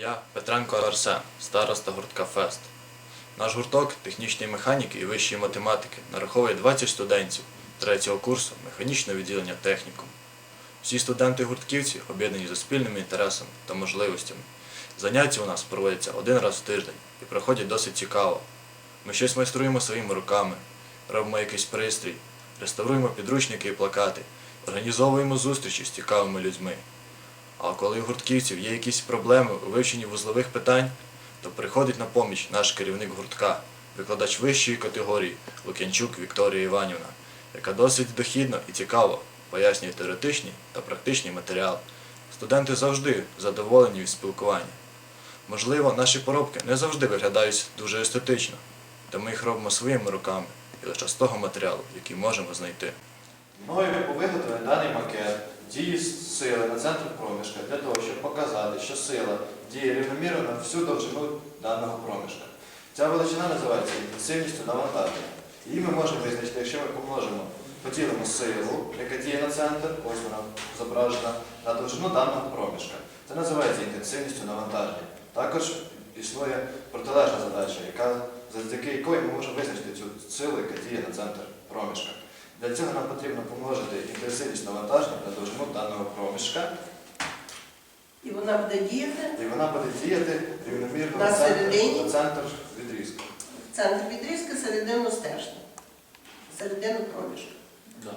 Я Петренко Арсен, староста гуртка Фест. Наш гурток технічної механіки і вищої математики нараховує 20 студентів третього курсу механічного відділення технікум. Всі студенти гуртківці об'єднані за спільними інтересами та можливостями. Заняття у нас проводяться один раз в тиждень і проходять досить цікаво. Ми щось майструємо своїми руками, робимо якийсь пристрій, реставруємо підручники і плакати, організовуємо зустрічі з цікавими людьми. А коли у гуртківців є якісь проблеми у вивченні вузлових питань, то приходить на поміч наш керівник гуртка, викладач вищої категорії Лук'янчук Вікторія Іванівна, яка досить дохідно і цікаво пояснює теоретичні та практичні матеріали. Студенти завжди задоволені від спілкування. Можливо, наші поробки не завжди виглядають дуже естетично, та ми їх робимо своїми руками і лише з того матеріалу, який можемо знайти. Мною виготовлений даний макет дії сили на центр проміжка для того, щоб показати, що сила діє рівномірно на всю довжину даного проміжка. Ця величина називається інтенсивністю навантаження. Її ми можемо визначити, якщо ми помножимо, поділимо силу, яка діє на центр, ось вона зображена, на довжину даного проміжка. Це називається інтенсивністю навантаження. Також існує протилежна задача, яка, завдяки якої ми можемо визначити цю силу, яка діє на центр проміжка. Для цього нам потрібно помножити інтенсивність навантаження на довжину даного проміжка, І вона буде діяти і вона буде діяти рівномірно На центр, середині? на центр відрізку. центр відрізки середину стежки, середину проміжку. Да.